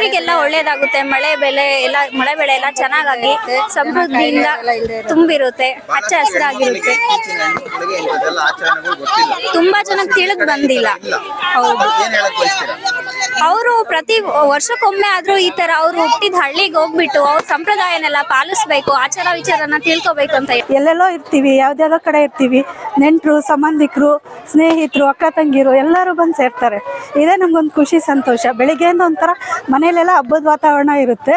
ಊರಿಗೆಲ್ಲ ಒಳ್ಳೇದಾಗುತ್ತೆ. ಮಳೆ ಬೆಳೆ ಎಲ್ಲ ಮಳೆ ಬೆಳೆ ಎಲ್ಲ ಚೆನ್ನಾಗಾಗಿ ಸಮೃದ್ಧಿಯಿಂದ ತುಂಬಿರುತ್ತೆ. ಹಚ್ಚ ಹಸಿರಾಗಿರುತ್ತೆ. ತುಂಬಾ ಜನಕ್ಕೆ ತಿಳಿದು ಬಂದಿಲ್ಲ. ಹೌದು. ಅವರು ಪ್ರತಿ ವರ್ಷಕ್ಕೊಮ್ಮೆ ಆದ್ರೂ ಈ ತರ ಅವ್ರು ಹುಟ್ಟಿದ ಹಳ್ಳಿಗೆ ಹೋಗ್ಬಿಟ್ಟು ಅವ್ರ ಸಂಪ್ರದಾಯನೆಲ್ಲ ಪಾಲಿಸ್ಬೇಕು ಆಚಾರ ವಿಚಾರನ ತಿಳ್ಕೊಬೇಕು ಅಂತ ಎಲ್ಲೆಲ್ಲೋ ಇರ್ತೀವಿ ಯಾವ್ದ್ಯಾವ್ದೋ ಕಡೆ ಇರ್ತೀವಿ. ನೆಂಟರು ಸಂಬಂಧಿಕರು ಸ್ನೇಹಿತರು ಅಕ್ಕ ತಂಗಿರು ಎಲ್ಲರೂ ಬಂದು ಸೇರ್ತಾರೆ. ಇದೇ ನಮ್ಗೊಂದು ಖುಷಿ ಸಂತೋಷ. ಬೆಳಿಗ್ಗೆಯಿಂದ ಒಂಥರ ಮನೆಯಲ್ಲೆಲ್ಲ ಹಬ್ಬದ ವಾತಾವರಣ ಇರುತ್ತೆ.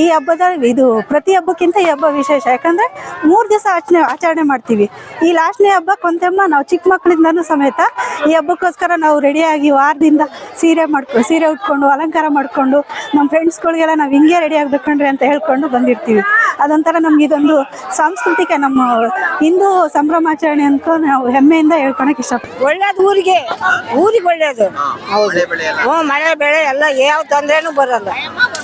ಈ ಹಬ್ಬದ ಇದು ಪ್ರತಿ ಹಬ್ಬಕ್ಕಿಂತ ಈ ಹಬ್ಬ ವಿಶೇಷ. ಯಾಕಂದ್ರೆ ಮೂರು ದಿವಸ ಆಚರಣೆ ಆಚರಣೆ ಮಾಡ್ತೀವಿ. ಈ ಲಾಸ್ಟ್ನೇ ಹಬ್ಬ ಕೊಂತೆಮ್ಮ ನಾವು ಚಿಕ್ಕ ಮಕ್ಕಳಿಂದನೂ ಸಮೇತ ಈ ಹಬ್ಬಕ್ಕೋಸ್ಕರ ನಾವು ರೆಡಿಯಾಗಿ ವಾರದಿಂದ ಸೀರೆ ಮಾಡ್ಕೊ ಸೀರೆ ಉಟ್ಕೊಂಡು ಅಲಂಕಾರ ಮಾಡಿಕೊಂಡು ನಮ್ಮ ಫ್ರೆಂಡ್ಸ್ಗಳಿಗೆಲ್ಲ ನಾವು ಹಿಂಗೆ ರೆಡಿ ಆಗ್ಬೇಕಂಡ್ರಿ ಅಂತ ಹೇಳ್ಕೊಂಡು ಬಂದಿರ್ತೀವಿ. ಅದೊಂಥರ ನಮ್ಗೆ ಇದೊಂದು ಸಾಂಸ್ಕೃತಿಕ ನಮ್ಮ ಹಿಂದೂ ಸಂಭ್ರಮಾಚರಣೆ ಅಂತ ನಾವು ಹೆಮ್ಮೆಯಿಂದ ಹೇಳ್ಕೊಳಕ್ ಇಷ್ಟ ಒಳ್ಳೇದು ಊರಿಗೆ. ಊರಿಗೆ ಒಳ್ಳೇದು. ಹೌದು. ಬೆಳೆ ಎಲ್ಲ. ಹ್ಞೂ ಮಳೆ ಬೆಳೆ ಎಲ್ಲ ಯಾವ ತೊಂದರೆನೂ ಬರಲ್ಲ.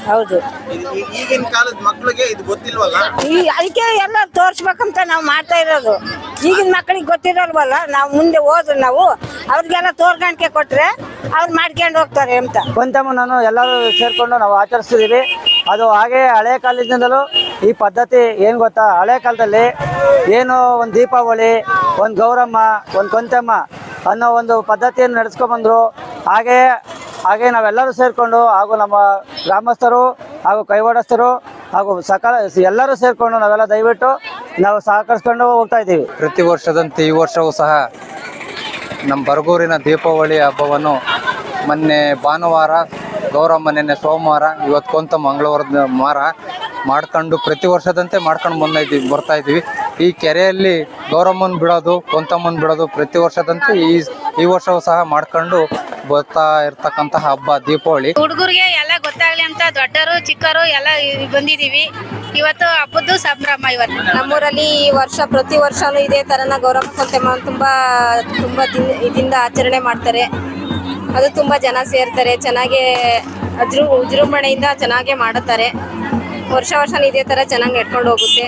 ಹೌದು. ಈ- ಈಗಿನ ಕಾಲದ ಮಕ್ಕಳಿಗೆ ಇದು ಗೊತ್ತಿಲ್ವಲ್ಲ? ಈ ಅದಕ್ಕೆ ಎಲ್ಲ ತೋರಿಸ್ಬೇಕಂತ ನಾವು ಮಾಡ್ತಾ ಇರೋದು. ಈಗಿನ ಮಕ್ಕಳಿಗೆ ಗೊತ್ತಿರಲ್ವಲ್ಲ ನಾವು ಮುಂದೆ ಹೋದ್ರೆ ನಾವು ಅವ್ರಿಗೆಲ್ಲ ತೋರ್ಗಾಣಿಕೆ ಕೊಟ್ರೆ ಅವ್ರು ಮಾಡ್ಕೊಂಡು ಹೋಗ್ತಾರೆ ಅಂತ. ಕೊಂತಮ್ಮ ನಾನು ಎಲ್ಲರೂ ಸೇರ್ಕೊಂಡು ನಾವು ಆಚರಿಸ್ತಿದ್ದೀವಿ ಅದು ಹಾಗೆ ಹಳೆ ಕಾಲದಿಂದಲೂ ಈ ಪದ್ಧತಿ ಏನು ಗೊತ್ತಾ? ಹಳೆ ಕಾಲದಲ್ಲಿ ಏನು ಒಂದು ದೀಪಾವಳಿ ಒಂದು ಗೌರಮ್ಮ ಒಂದು ಕೊಂತಮ್ಮ ಅನ್ನೋ ಒಂದು ಪದ್ಧತಿಯನ್ನು ನಡೆಸ್ಕೊಂಬಂದರು ಹಾಗೆ ಹಾಗೆ ನಾವೆಲ್ಲರೂ ಸೇರಿಕೊಂಡು ಹಾಗೂ ನಮ್ಮ ಗ್ರಾಮಸ್ಥರು ಹಾಗೂ ಕೈವಾಡಸ್ಥರು ಹಾಗೂ ಸಕಲ ಎಲ್ಲರೂ ಸೇರಿಕೊಂಡು ನಾವೆಲ್ಲ ದಯವಿಟ್ಟು ನಾವು ಸಹಕರಿಸ್ಕೊಂಡು ಹೋಗ್ತಾ ಇದ್ದೀವಿ. ಪ್ರತಿ ವರ್ಷದಂತೆ ಈ ವರ್ಷವೂ ಸಹ ನಮ್ಮ ಬರಗೂರಿನ ದೀಪಾವಳಿ ಹಬ್ಬವನ್ನು ಮೊನ್ನೆ ಭಾನುವಾರ, ಗೌರಮ್ಮ ನಿನ್ನೆ ಸೋಮವಾರ, ಇವತ್ತು ಕೊಂತ ಮಂಗಳವಾರದ ವಾರ ಮಾಡ್ಕೊಂಡು ಪ್ರತಿ ವರ್ಷದಂತೆ ಮಾಡ್ಕೊಂಡು ಬಂದ ಇದ್ದೀವಿ, ಬರ್ತಾ ಇದ್ದೀವಿ. ಈ ಕೆರೆಯಲ್ಲಿ ಗೌರಮ್ಮನ ಬಿಡೋದು, ಕೊಂತಮ್ಮನ ಬಿಡೋದು ಪ್ರತಿ ವರ್ಷದಂತೆ ಈ ಈ ವರ್ಷವೂ ಸಹ ಮಾಡ್ಕೊಂಡು ಬರ್ತಾ ಇರ್ತಕ್ಕಂತ ಹಬ್ಬ ದೀಪಾವಳಿ. ಹುಡುಗರಿಗೆ ಎಲ್ಲ ಗೊತ್ತಾಗ್ಲಿ ಅಂತ ದೊಡ್ಡರು ಚಿಕ್ಕರು ಎಲ್ಲ ಬಂದಿದೀವಿ. ಇವತ್ತು ಹಬ್ಬದ್ದು ಸಂಭ್ರಮ ಇವತ್ತು. ನಮ್ಮೂರಲ್ಲಿ ಈ ವರ್ಷ ಪ್ರತಿ ವರ್ಷನೂ ಇದೇ ತರನ ಗೌರವ ಕೊಂತೆಮ್ಮ ತುಂಬಾ ತುಂಬಾ ದಿನ ಇದರಿಂದ ಆಚರಣೆ ಮಾಡ್ತಾರೆ. ಅದು ತುಂಬಾ ಜನ ಸೇರ್ತಾರೆ ಚೆನ್ನಾಗೆ ಅಜ್ರು ವಿಜೃಂಭಣೆಯಿಂದ ಚೆನ್ನಾಗೆ ಮಾಡುತ್ತಾರೆ. ವರ್ಷ ವರ್ಷ ಇದೇ ತರ ಚೆನ್ನಾಗಿ ನಡ್ಕೊಂಡು ಹೋಗುತ್ತೆ.